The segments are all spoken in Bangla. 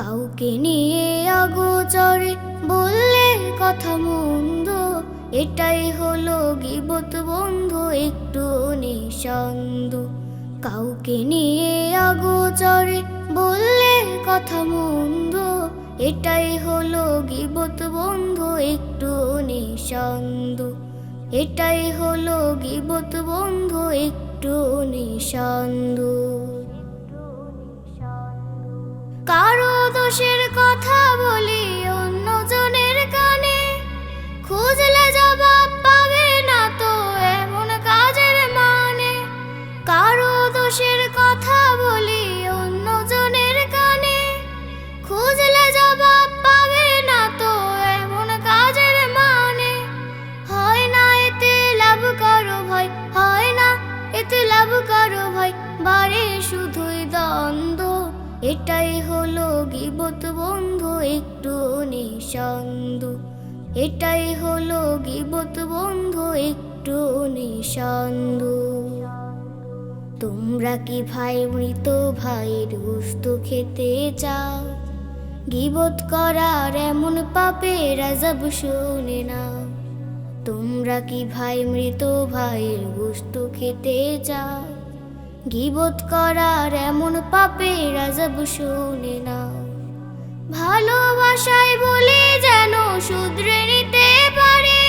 কাউকে নিয়ে আগোচরে বললে কথা মন্দ, এটাই হলো গিবত বন্ধু, একটু নিঃসন্দ। কাউকে নিয়ে আগোচরে বললে কথা মন্দ, এটাই হলো গিবত বন্ধু, একটু নিঃসন্দ। এটাই হলো গিবত বন্ধু, একটু নিঃসন্দ। দোষের কথা বলি এটাই হলো গিবত বন্ধু, একটু নিঃসন্দ এটাই হলো গিবত বন্ধু, একটু নিঃসন্দ তোমরা কি ভাই মৃত, ভাইয়ের গুস্ত খেতে চাও? গিবত করার এমন পাপের আজব শুনে না তোমরা কি ভাই মৃত, ভাইয়ের গুস্ত খেতে চাও? গিবত করার এমন পাপের আজব শুনে না। ভালোবাসায় বলে যেন শুধরে নিতে পারে,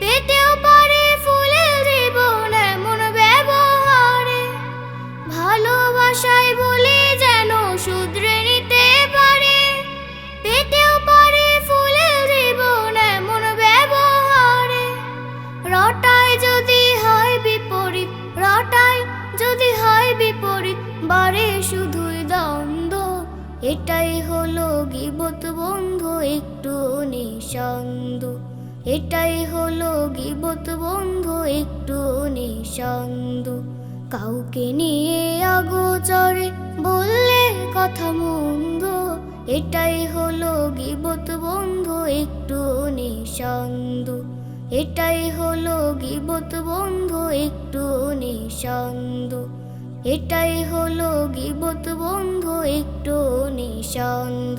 পেতেও পারে ফুলের জীবন এমন ব্যবহারে। ভালোবাসায় বলে যেন শুধরে নিতে পারে, পেতেও পারে ফুলের জীবন এমন ব্যবহারে। রটায় যদি হয় বিপরীত, রটায় যদি হয় বিপরীত, বারে শুধুই দ্বন্দ্ব। এটাই হলো গিবত বন্ধু, একটু নিঃসন্দ এটাই হলো গিবত বন্ধু, একটু নিঃসন্দ কাউকে নিয়ে আগোচরে বললে কথা মন্দ। এটাই হলো গিবত বন্ধু, একটু নিঃসন্দ এটাই হলো গিবত বন্ধু, একটু নিঃসন্দ এটাই হলো গিবত বন্ধু একটু নিঃসন্দ